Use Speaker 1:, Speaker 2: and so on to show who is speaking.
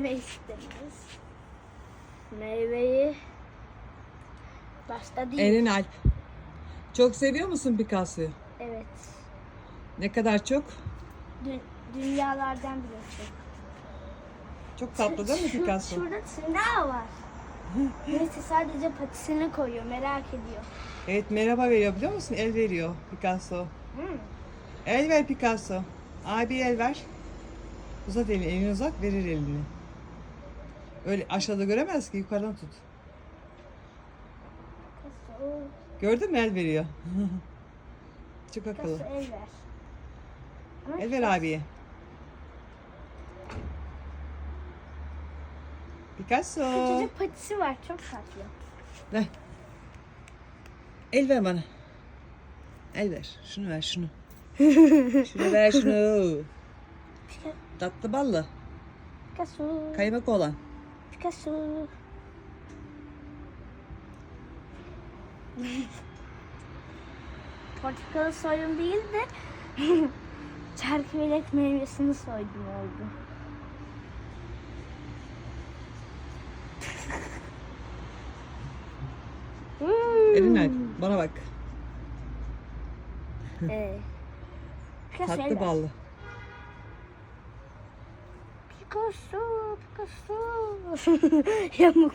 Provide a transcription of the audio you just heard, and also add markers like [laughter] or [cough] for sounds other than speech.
Speaker 1: Meyve istemiyoruz. Meyveyi başta değil.
Speaker 2: Eren Alp. Çok seviyor musun Picasso'yu?
Speaker 1: Evet.
Speaker 2: Ne kadar çok?
Speaker 1: Dü- dünyalardan biri.
Speaker 2: Çok tatlı değil mi
Speaker 1: Şu-
Speaker 2: Picasso?
Speaker 1: Şurada tırnağı var. [laughs] Neyse sadece patisini koyuyor merak ediyor.
Speaker 2: Evet merhaba veriyor biliyor musun? El veriyor Picasso.
Speaker 1: Hmm.
Speaker 2: El ver Picasso. Abi el ver. Uzat elini. Elini uzat verir elini. Öyle aşağıda göremez ki yukarıdan tut. Gördün mü el veriyor. [laughs] Akıllı.
Speaker 1: Picasso el ver. Ama
Speaker 2: El ver abiye. Picasso.
Speaker 1: Küçücük patisi var çok tatlı.
Speaker 2: Ver. El ver bana. El ver. Şunu ver şunu. [laughs] şunu ver şunu. Tatlı ballı.
Speaker 1: Picasso.
Speaker 2: Kaymak olan.
Speaker 1: Picasso. Portakalı soydum değil de [laughs] çerkevelek meyvesini soydum oldu. Hmm.
Speaker 2: Erinay bana bak.
Speaker 1: Ee,
Speaker 2: Tatlı ballı.
Speaker 1: Picasso, Picasso. [laughs] いやもう